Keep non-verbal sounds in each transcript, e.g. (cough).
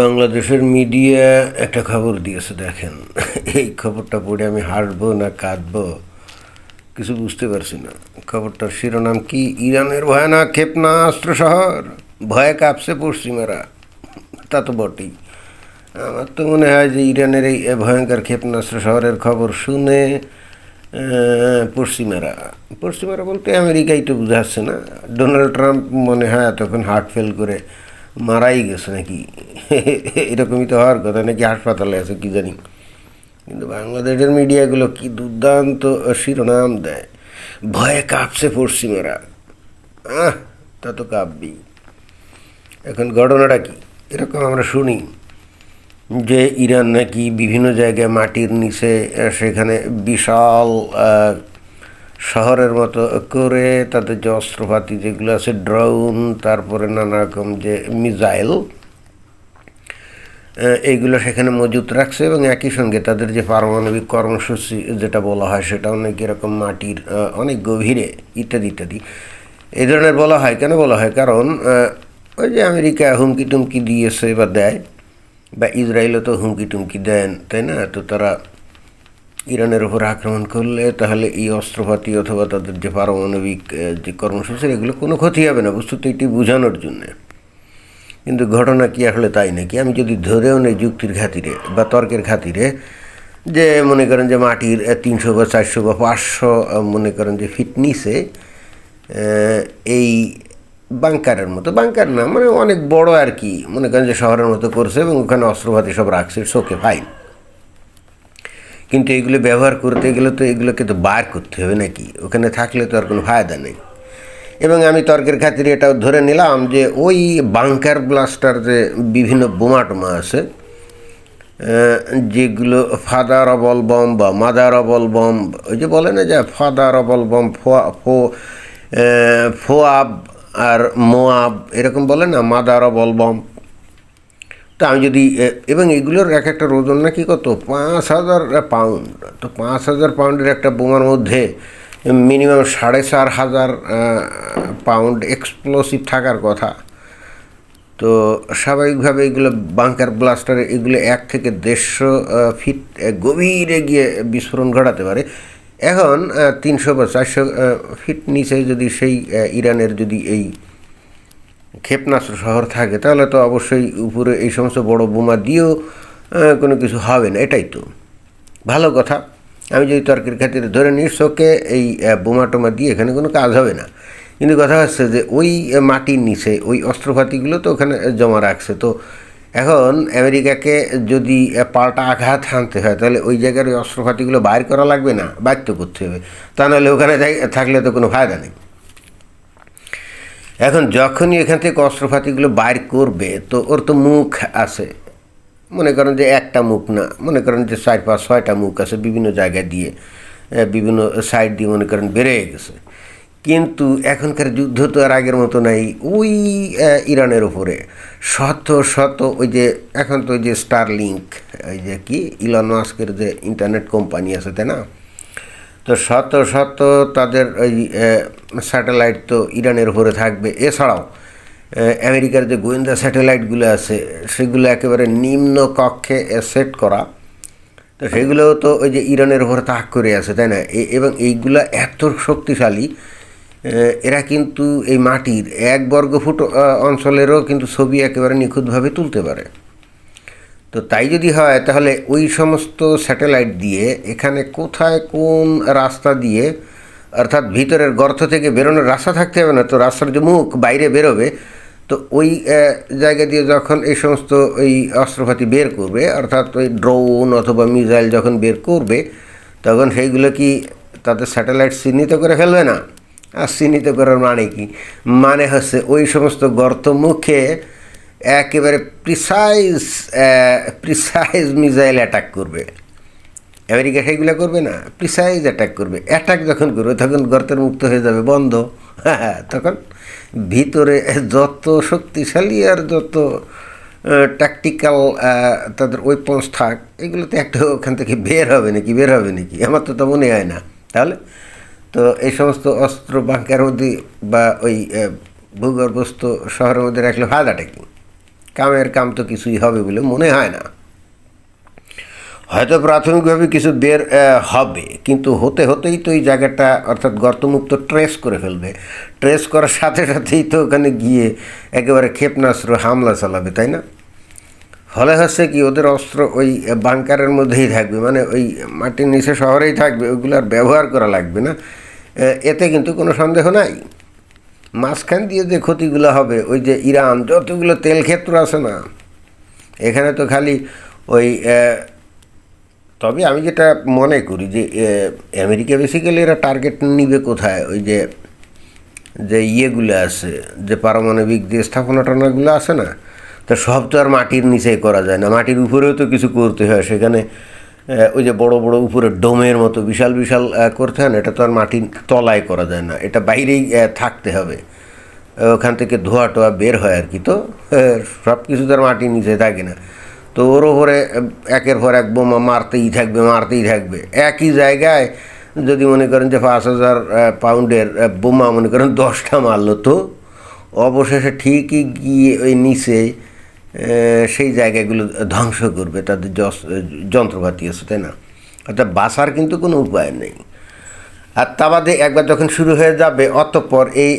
বাংলাদেশের মিডিয়া একটা খবর দিয়েছে, দেখেন। এই খবরটা পড়ে আমি হাসবো না কাঁদবো, কিছু বুঝতে পারছি না। খবরটার শিরোনাম কি? ইরানের ভয়ানক ক্ষেপণাস্ত্র শহর। ভয়ে কাঁপছে পশ্চিমারা। তা তো বটেই। আমার তো মনে হয় যে ইরানের এই ভয়ঙ্কর ক্ষেপণাস্ত্র শহরের খবর শুনে পশ্চিমারা পশ্চিমারা বলতে আমেরিকাই তো বুঝাচ্ছে না। ডোনাল্ড ট্রাম্প মনে হয় এতক্ষণ হার্ট ফেল করে মারাই গেছে নাকি? এরকমই তো হওয়ার কথা, নাকি হাসপাতালে আছে, কি জানি। কিন্তু বাংলাদেশের মিডিয়াগুলো কি দুর্দান্ত শিরোনাম দেয়। ভয়ে কাঁপছে পশ্চিমারা। আহ, তা তো কাঁপবি এখন ঘটনাটা কি? এরকম আমরা শুনি যে ইরান নাকি বিভিন্ন জায়গায় মাটির নিচে, সেখানে বিশাল শহরের মতো করে তাদের যে অস্ত্রপাতি যেগুলো আছে, ড্রোন, তারপরে নানা রকম যে মিজাইল এইগুলো সেখানে মজুত রাখছে এবং একই সঙ্গে তাদের যে পারমাণবিক কর্মসূচি যেটা বলা হয় সেটা অনেক এরকম মাটির অনেক গভীরে, ইত্যাদি ইত্যাদি। এই ধরনের বলা হয়, কেন বলা হয়? কারণ ওই যে আমেরিকা হুমকি টুমকি দিয়েছে বা দেয়, বা ইসরায়েলও তো হুমকি টুমকি দেন, তাই না? তো তারা ইরানের উপর আক্রমণ করলে তাহলে এই অস্ত্রপাতি অথবা তাদের যে পারমাণবিক যে কর্মসূচি, এগুলো কোনো ক্ষতি হবে না। বস্তুত এটি বোঝানোর জন্যে। কিন্তু ঘটনা কি আসলে তাই নাকি? আমি যদি ধরেও নেই যুক্তির খাতিরে বা তর্কের খাতিরে, যে মনে করেন যে মাটির তিনশো বা চারশো বা পাঁচশো মনে করেন যে ফিট নিচে এই বাংকারের মতো, বাংকার না মানে অনেক বড় আর কি, মনে করেন যে শহরের মতো করছে এবং ওখানে অস্ত্রপাতি সব রাখছে শোকে ফাইন কিন্তু এগুলো ব্যবহার করতে গেলে তো এগুলোকে তো বার করতে হবে নাকি? ওখানে থাকলে তো আর কোনো ফায়দা নেই। এবং আমি তর্কের খাতিরে এটাও ধরে নিলাম যে ওই বাংকার ব্লাস্টার যে বিভিন্ন বোমা টোমা আছে যেগুলো ফাদার অবল বম বা মাদার অবল বম, ওই যে বলে না যে ফাদার অবল বম ফোয়া ফো ফোয়াব আর মোয়াব, এরকম বলে না, মাদার অবল বম। তো আমি যদি এবং এগুলোর এক একটা ওজন নাকি কত? পাঁচ হাজার পাউন্ড তো পাঁচ হাজার পাউন্ডের একটা বোমার মধ্যে মিনিমাম সাড়ে চার হাজার পাউন্ড এক্সপ্লোসিভ থাকার কথা। তো স্বাভাবিকভাবে এগুলো বাংকার ব্লাস্টারে এগুলো এক থেকে দেড়শো ফিট গভীরে গিয়ে বিস্ফোরণ ঘটাতে পারে। এখন তিনশো বা চারশো ফিট নিচে যদি সেই ইরানের যদি এই ক্ষেপণাস্ত্র শহর থাকে, তাহলে তো অবশ্যই উপরে এই সমস্ত বড় বোমা দিয়েও কোনো কিছু হবে না, এটাই তো। ভালো কথা। আমি যদি তর্কের খাতিরে ধরে নিই, শোকে এই বোমা টোমা দিয়ে এখানে কোনো কাজ হবে না। কিন্তু কথা হচ্ছে যে ওই মাটির নিচে, ওই অস্ত্রপাতিগুলো তো ওখানে জমা রাখছে। তো এখন আমেরিকাকে যদি পাল্টা আঘাত হানতে হয়, তাহলে ওই জায়গার ওই অস্ত্রপাতিগুলো বাইর করা লাগবে না? তো করতে হবে। তা নাহলে ওখানে থাক- থাকলে তো কোনো ফায়দা নেই। এখন যখনই এখান থেকে অস্ত্রপাতিগুলো বাইর করবে, তো ওর তো মুখ আছে। মনে করেন যে একটা মুখ না, মনে করেন যে চার পাঁচ ছয়টা মুখ আছে বিভিন্ন জায়গা দিয়ে বিভিন্ন সাইড দিয়ে মনে করেন বেড়ে গেছে। কিন্তু এখনকার যুদ্ধ তো আর আগের মতো নাই। ওই ইরানের ওপরে শত শত ওই যে, এখন তো ওই যে স্টার লিঙ্ক ওই যে কি ইলন মাস্কের যে ইন্টারনেট কোম্পানি আছে, তাই না? তো শত শত তাদের ওই স্যাটেলাইট তো ইরানের উপরে থাকবে। এছাড়াও আমেরিকার যে গোয়েন্দা স্যাটেলাইটগুলো আছে, সেগুলো একেবারে নিম্ন কক্ষে সেট করা। তো সেগুলোও তো ওই যে ইরানের উপরে তাক করে আছে, তাই না? এবং এইগুলা এত শক্তিশালী এরা কিন্তু এই মাটির এক বর্গফুট অঞ্চলেরও কিন্তু ছবি একেবারে নিখুঁতভাবে তুলতে পারে। তো তাই যদি হয়, তাহলে ওই সমস্ত স্যাটেলাইট দিয়ে এখানে কোথায় কোন রাস্তা দিয়ে, অর্থাৎ ভিতরের গর্ত থেকে বেরোনোর রাস্তা থাকতে হবে না, তো রাস্তার যে মুখ বাইরে বেরোবে, তো ওই জায়গা দিয়ে যখন এই সমস্ত ওই অস্ত্রপাতি বের করবে, অর্থাৎ ওই ড্রোন অথবা মিসাইল যখন বের করবে, তখন সেইগুলো কি তাদের স্যাটেলাইট চিহ্নিত করে ফেলবে না? আর চিহ্নিত করার মানে কি? মানে হচ্ছে ওই সমস্ত গর্ত মুখে একেবারে প্রিসাইজ প্রিসাইজ মিসাইল অ্যাটাক করবে। আমেরিকা সেইগুলো করবে না প্রিসাইজ অ্যাটাক করবে। অ্যাটাক যখন করবে, তখন গর্তের মুক্ত হয়ে যাবে, বন্ধ। (laughs) তখন ভিতরে যত শক্তিশালী আর যত ট্যাকটিক্যাল তাদের ওয়েপন্স থাক, এগুলোতে একটা ওখান থেকে বের হবে নাকি, বের হবে নাকি? আমার তো তা মনে হয় না। তাহলে তো এই সমস্ত অস্ত্র বাঙ্কার মধ্যে বা ওই ভূগর্ভস্থ শহরের মধ্যে রাখলে ফায়দাটা কি কামের কাম তো কিছুই হবে বলে মনে হয় না। হয়তো প্রাথমিকভাবে কিছু বের হবে, কিন্তু হতে হতেই তো এই জায়গাটা অর্থাৎ গর্তমুক্ত ট্রেস করে ফেলবে। ট্রেস করার সাথে সাথেই তো ওখানে গিয়ে একেবারে ক্ষেপণাস্ত্র হামলা চালাবে, তাই না? ফলে হচ্ছে কি ওদের অস্ত্র ওই বাংকারের মধ্যেই থাকবে মানে ওই মাটির নিচে শহরেই থাকবে ওগুলো আর ব্যবহার করা লাগবে না। এতে কিন্তু কোনো সন্দেহ নাই। মাঝখান দিয়ে যে ক্ষতিগুলো হবে, ওই যে ইরান, যতগুলো তেল ক্ষেত্র আছে না, এখানে তো খালি ওই তবে আমি যেটা মনে করি যে আমেরিকা বেসিক্যালি এরা টার্গেট নিবে কোথায়? ওই যে যে ইয়েগুলো আছে, যে পারমাণবিক যে স্থাপনা টানাগুলো আছে না, তো সব তো আর মাটির নিচেই করা যায় না। মাটির উপরেও তো কিছু করতে হয়, সেখানে ওই যে বড় বড় উপরে ডোমের মতো বিশাল বিশাল করতে হয় না, এটা তো আর মাটির তলায় করা যায় না, এটা বাইরেই থাকতে হবে। ওখান থেকে ধোয়া টোয়া বের হয় আর কি, তো সব কিছু তো আর মাটির নিচে থাকে না। তো ওর ওপরে একের পর এক বোমা মারতেই থাকবে মারতেই থাকবে। একই জায়গায় যদি মনে করেন যে পাঁচ হাজার পাউন্ডের বোমা মনে করেন দশটা মারলো, তো অবশেষে ঠিকই গিয়ে ওই নিচে সেই জায়গাগুলো ধ্বংস করবে তাদের যন্ত্রপাতি আছে, তাই না? অর্থাৎ বাঁচার কিন্তু কোনো উপায় নেই। আর তা বাদে একবার যখন শুরু হয়ে যাবে, অতঃপর এই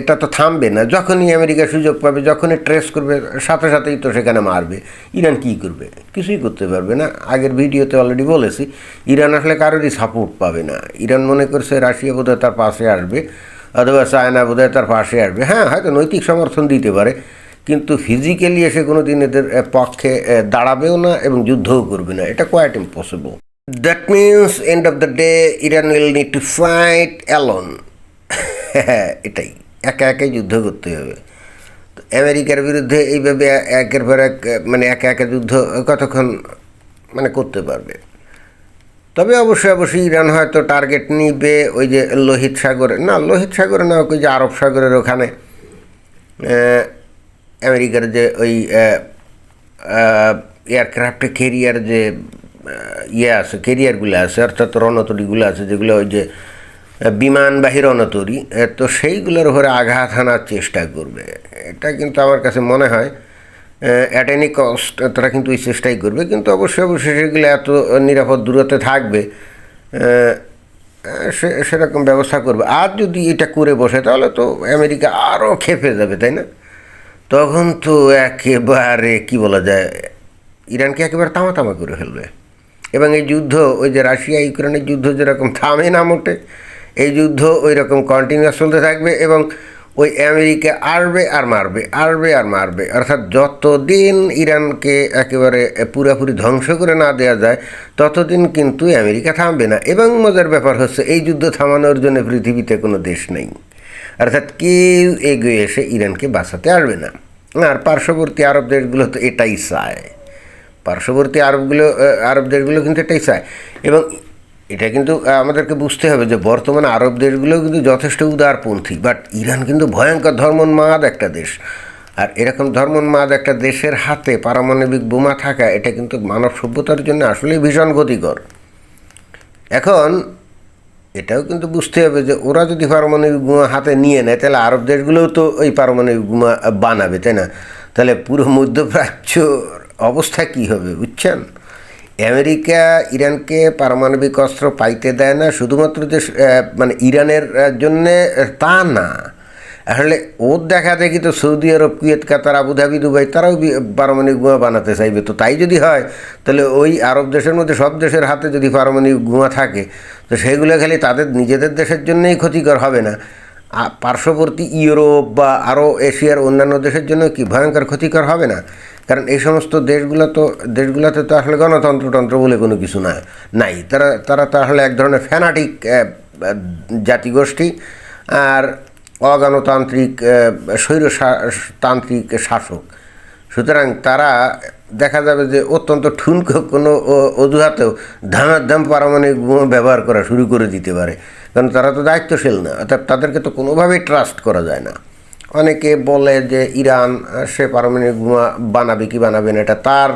এটা তো থামবে না। যখনই আমেরিকা সুযোগ পাবে, যখনই ট্রেস করবে, সাথে সাথেই তো সেখানে মারবে। ইরান কি করবে? কিছুই করতে পারবে না। আগের ভিডিওতে অলরেডি বলেছি, ইরান আসলে কারোরই সাপোর্ট পাবে না। ইরান মনে করছে রাশিয়া বোধহয় তার পাশে আসবে, অথবা চায়না বোধহয় তার পাশে আসবে। হ্যাঁ হয়তো নৈতিক সমর্থন দিতে পারে কিন্তু ফিজিক্যালি এসে কোনো দিন এদের পক্ষে দাঁড়াবেও না এবং যুদ্ধও করবে না। এটা quite impossible that means end of the day Iran will need to fight alone এটাই। একা একাই যুদ্ধ করতে হবে। আমেরিকার বিরুদ্ধে এইভাবে একের পর এক মানে একা একা যুদ্ধ কতক্ষণ মানে করতে পারবে? তবে অবশ্যই অবশ্যই ইরান হয়তো টার্গেট নিবে ওই যে লোহিত সাগরে। না, লোহিত সাগরে না, ওই যে আরব সাগরের ওখানে। আমেরিকার যে ওই এয়ারক্রাফট কেরিয়ার যে ইয়ে আছে কেরিয়ারগুলো আছে, অর্থাৎ রণতরীগুলো আছে, যেগুলো ওই যে বিমানবাহী রণতরী তো সেইগুলোর উপরে আঘাত হানার চেষ্টা করবে। এটা কিন্তু আমার কাছে মনে হয় অ্যাট এনি কস্ট তারা কিন্তু ওই চেষ্টাই করবে, কিন্তু অবশ্যই অবশ্যই সেগুলো এত নিরাপদ দূরত্বে থাকবে সে, সেরকম ব্যবস্থা করবে। আর যদি এটা করে বসে, তাহলে তো আমেরিকা আরও খেপে যাবে, তাই না? তখন তো একেবারে, কি বলা যায়, ইরানকে একেবারে তামা তামা করে ফেলবে। এবং এই যুদ্ধ, ওই যে রাশিয়া, ইউক্রেনের যুদ্ধ যেরকম থামে না মোটে, এই যুদ্ধ ওই রকম কন্টিনিউয়াস চলতে থাকবে এবং ওই আমেরিকা আরবে আর মারবে, আরবে আর মারবে। অর্থাৎ যতদিন ইরানকে একেবারে পুরাপুরি ধ্বংস করে না দেওয়া যায়, ততদিন কিন্তু আমেরিকা থামবে না। এবং মজার ব্যাপার হচ্ছে, এই যুদ্ধ থামানোর জন্য পৃথিবীতে কোনো দেশ নেই। অর্থাৎ কেউ এগিয়ে এসে ইরানকে বাঁচাতে আসবে না। আর পার্শ্ববর্তী আরব দেশগুলো তো এটাই চায়। পার্শ্ববর্তী আরবগুলো আরব দেশগুলো কিন্তু এটাই চায়। এবং এটা কিন্তু আমাদেরকে বুঝতে হবে যে বর্তমানে আরব দেশগুলো কিন্তু যথেষ্ট উদারপন্থী বাট ইরান কিন্তু ভয়ঙ্কর ধর্মোন্মাদ একটা দেশ। আর এরকম ধর্মোন্মাদ একটা দেশের হাতে পারমাণবিক বোমা থাকা, এটা কিন্তু মানব সভ্যতার জন্য আসলেই ভীষণ ক্ষতিকর। এখন এটাও কিন্তু বুঝতে হবে যে ওরা যদি পারমাণবিক বোমা হাতে নিয়ে নেয়, তাহলে আরব দেশগুলোও তো ওই পারমাণবিক বোমা বানাবে, তাই না? তাহলে পুরো মধ্যপ্রাচ্যর অবস্থা কি হবে, বুঝছেন? আমেরিকা ইরানকে পারমাণবিক অস্ত্র পাইতে দেয় না, শুধুমাত্র যে মানে ইরানের জন্যে তা না। আসলে ওর দেখা দেখি তো Saudi Arab, Kuwait, Qatar, Abu Dhabi, Dubai, তারাও পারমাণবিক বোমা বানাতে চাইবে। তো তাই যদি হয়, তাহলে ওই আরব দেশের মধ্যে সব দেশের হাতে যদি পারমাণবিক বোমা থাকে, তো সেগুলো খালি তাদের নিজেদের দেশের জন্যই ক্ষতিকর হবে না। পার্শ্ববর্তী ইউরোপ বা আরও এশিয়ার অন্যান্য দেশের জন্য কি ভয়ঙ্কর ক্ষতিকর হবে না? কারণ এই সমস্ত দেশগুলো তো, দেশগুলোতে তো আসলে গণতন্ত্রতন্ত্র বলে কোনো কিছু না, নাই। তারা তারা তো আসলে এক ধরনের ফ্যানাটিক জাতিগোষ্ঠী। আর অগণতান্ত্রিক স্বৈরতান্ত্রিক শাসক। সুতরাং তারা দেখা যাবে যে অত্যন্ত ঠুনকো কোনো অজুহাতেও ধামাধাম পারমাণবিক বোমা ব্যবহার করা শুরু করে দিতে পারে। কারণ তারা তো দায়িত্বশীল না, অর্থাৎ তাদেরকে তো কোনোভাবেই ট্রাস্ট করা যায় না। অনেকে বলে যে ইরান সে পারমাণবিক বোমা বানাবে কি বানাবে না, এটা তার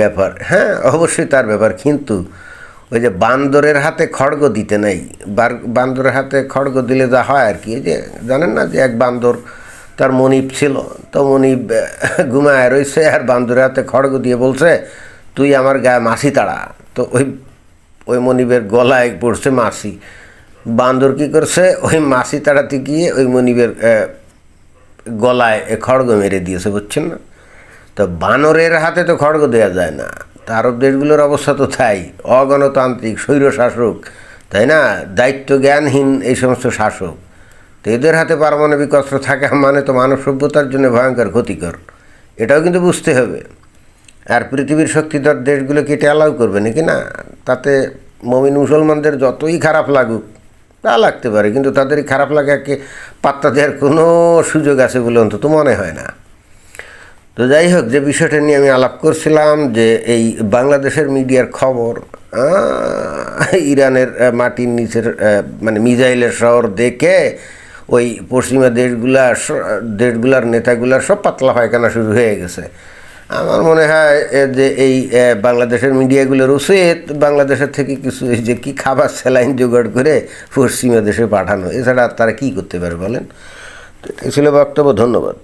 ব্যাপার। হ্যাঁ অবশ্যই তার ব্যাপার, কিন্তু ওই যে বান্দরের হাতে খড়গ দিতে নেই। বান্দরের হাতে খড়গ দিলে যা হয় আর কি যে জানেন না যে এক বান্দর তার মনিব ছিল, তো মনিব ঘুমায় রয়েছে আর বান্দরের হাতে খড়গ দিয়ে বলছে, তুই আমার গায়ে মাসি তাড়া। তো ওই ওই মনিবের গলায় পড়ছে মাসি। বান্দর কি করছে, ওই মাসি তাড়াতে গিয়ে ওই মনিবের গলায় খড়গ মেরে দিয়েছে, বুঝছেন না? তো বানরের হাতে তো খড়গ দেওয়া যায় না। আরব দেশগুলোর অবস্থা তো তাই, অগণতান্ত্রিক স্বৈর শাসক তাই না? দায়িত্ব জ্ঞানহীন এই সমস্ত শাসক। তো এদের হাতে পারমাণবিক অস্ত্র থাকা মানে তো মানব সভ্যতার জন্য ভয়ঙ্কর, ক্ষতিকর। এটাও কিন্তু বুঝতে হবে। আর পৃথিবীর শক্তিধর দেশগুলো কি এটা অ্যালাউ করবে নাকি না? তাতে মমিন মুসলমানদের যতই খারাপ লাগুক, তা লাগতে পারে, কিন্তু তাদের খারাপ লাগাকে পাত্তা দেওয়ার কোনো সুযোগ আছে বলে অন্তত মনে হয় না। তো যাই হোক, যে বিষয়টা নিয়ে আমি আলাপ করছিলাম যে এই বাংলাদেশের মিডিয়ার খবর ইরানের মাটির নিচের মানে মিজাইলের শহর দেখে ওই পশ্চিমা দেশগুলা দেশগুলার নেতাগুলার সব পাতলা পায়খানা শুরু হয়ে গেছে। আমার মনে হয় যে এই বাংলাদেশের মিডিয়াগুলোর উচিত বাংলাদেশের থেকে কিছু এই যে কি খাবার স্যালাইন জোগাড় করে পশ্চিমা দেশে পাঠানো, এছাড়া তারা কী করতে পারে বলেন? তো এটাই ছিল বক্তব্য, ধন্যবাদ।